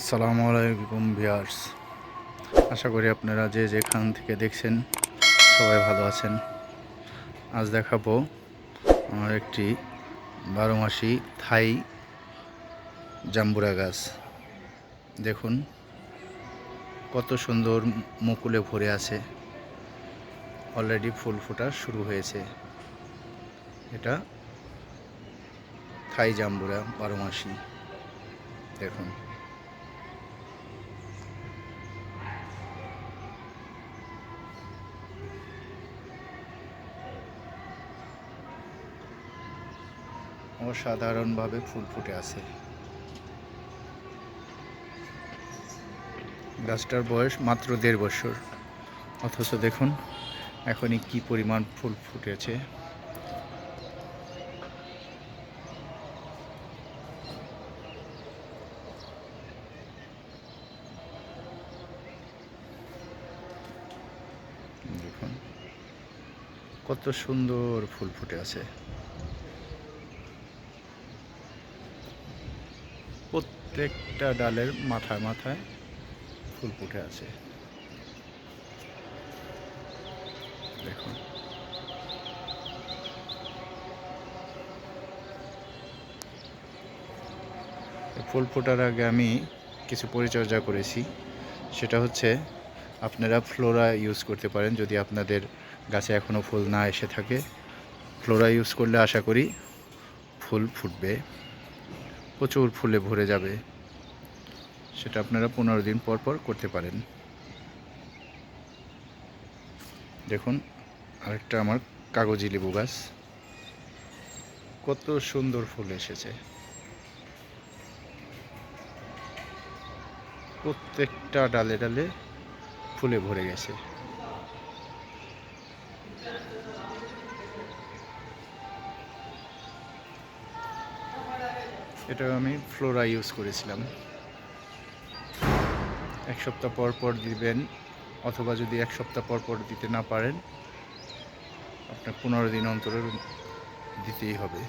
আসসালামু আলাইকুম ভিয়ার্স আশা করি আপনারা যে যেখান থেকে দেখছেন সবাই ভালো আছেন। আজ দেখাবো আমার একটি বারো মাসি থাই জাম্বুরা গাছ। দেখুন, কত সুন্দর মুকুলে ভরে আছে। অলরেডি ফুল ফোটা শুরু হয়েছে। এটা থাই জাম্বুরা বারো মাসি দেখুন। অসাধারণভাবে ফুল ফুটে আছে। গাছটার বয়স মাত্র দেড় বছর। অথচ দেখুন, এখনই কি পরিমাণ ফুল ফুটেছে। দেখুন, কত সুন্দর ফুল ফুটে আছে। প্রত্যেকটা ডালের মাথায় মাথায় ফুল ফুটে আছে। দেখুন। ফুল ফোটার আগে আমি কিছু পরিচর্যা করেছি। সেটা হচ্ছে, আপনারা ফ্লোরা ইউজ করতে পারেন যদি আপনাদের গাছে এখনও ফুল না এসে থাকে। ফ্লোরা ইউজ করলে আশা করি ফুল ফুটবে। প্রচুর ফুলে ভরে যাবে। সেটা আপনারা পনেরো দিন পর পর করতে পারেন। দেখুন, আরেকটা আমার কাগজি লেবু গাছ। কত সুন্দর ফুল এসেছে। প্রত্যেকটা ডালে ডালে ফুলে ভরে গেছে। এটা আমি ফ্লোরা ইউজ করেছিলাম। এক সপ্তাহ পর পর দিবেন, অথবা যদি এক সপ্তাহ পর পর দিতে না পারেন, আপনার পনেরো দিন অন্তর দিতেই হবে।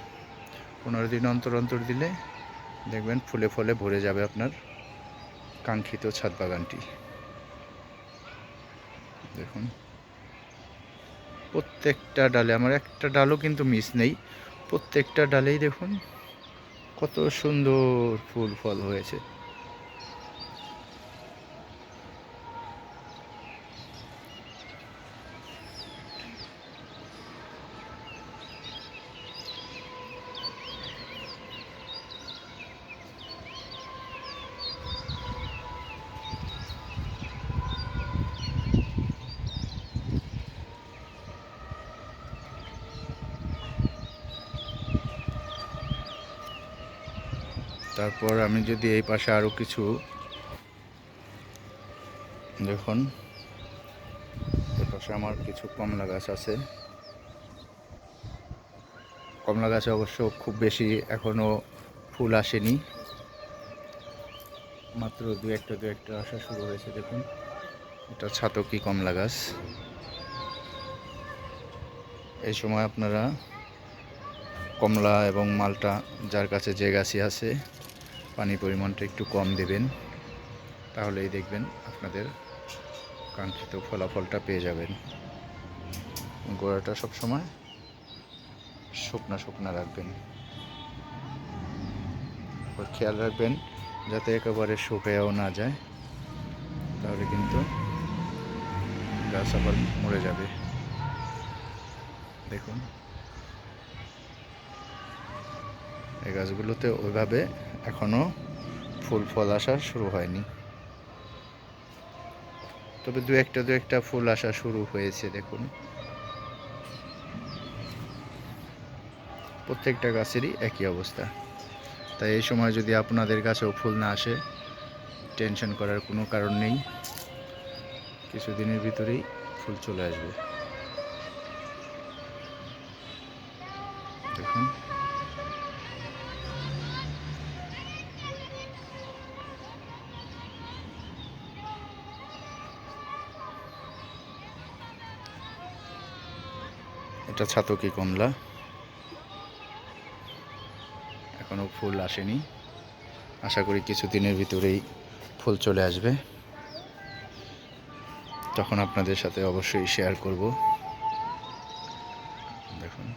পনেরো দিন অন্তর অন্তর দিলে দেখবেন ফুলে ফলে ভরে যাবে আপনার কাঙ্ক্ষিত ছাদ বাগানটি। দেখুন। প্রত্যেকটা ডালে, আমার একটা ডালও কিন্তু মিস নেই। প্রত্যেকটা ডালেই দেখুন কত সুন্দর ফুল ফল হয়েছে। তারপর আমি যদি এই পাশে আরও কিছু দেখুন, এই পাশে আমার কিছু কমলা গাছ আছে। কমলা গাছে অবশ্য খুব বেশি এখনও ফুল আসেনি। মাত্র দু একটা দু একটা আসা শুরু হয়েছে, দেখুন। এটা ছাতকি কমলা গাছ। এই সময় আপনারা কমলা এবং মালটা, যার কাছে যে গাছই আছে পানির পরিমাণটা একটু কম দেবেন, তাহলেই দেখবেন আপনাদের কাঙ্ক্ষিত ফলাফলটা পেয়ে যাবেন। গোড়াটা সবসময় শুকনা শুকনা রাখবেন। খেয়াল রাখবেন যাতে একেবারে শুকায়ও না যায়, তাহলে কিন্তু গাছ আবার মরে যাবে। দেখুন, এই গাছগুলোতে ওইভাবে এখনও ফুল ফল আসা শুরু হয়নি। তবে দু একটা দু একটা ফুল আসা শুরু হয়েছে, দেখুন। প্রত্যেকটা গাছেরই একই অবস্থা। তাই এই সময় যদি আপনাদের গাছেও ফুল না আসে, টেনশন করার কোনো কারণ নেই। কিছুদিনের ভিতরেই ফুল চলে আসবে। দেখুন। এটা ছাতকি কমলা। এখনও ফুল আসেনি। আশা করি কিছুদিনের ভিতরেই ফুল চলে আসবে। তখন আপনাদের সাথে অবশ্যই শেয়ার করব দেখুন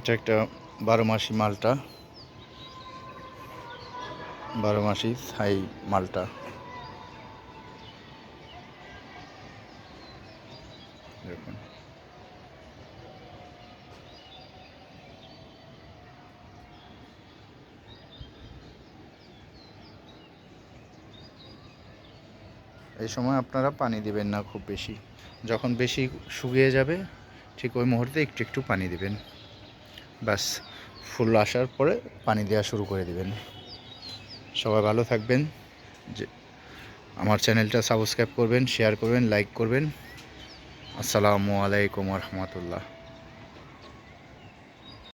এটা একটা বারো মাসি মালটা। বারো মাসি থাই মালটা। এই সময় আপনারা পানি দিবেন না খুব বেশি। যখন বেশি শুকিয়ে যাবে, ঠিক ওই মুহূর্তে একটু একটু পানি দিবেন। ব্যাস, ফুল আসার পরে পানি দেওয়া শুরু করে দিবেন। সবাই ভালো থাকবেন। যে আমার চ্যানেলটা সাবস্ক্রাইব করবেন, শেয়ার করবেন, লাইক করবেন। আসসালামু আলাইকুম রহমতুল্লাহ।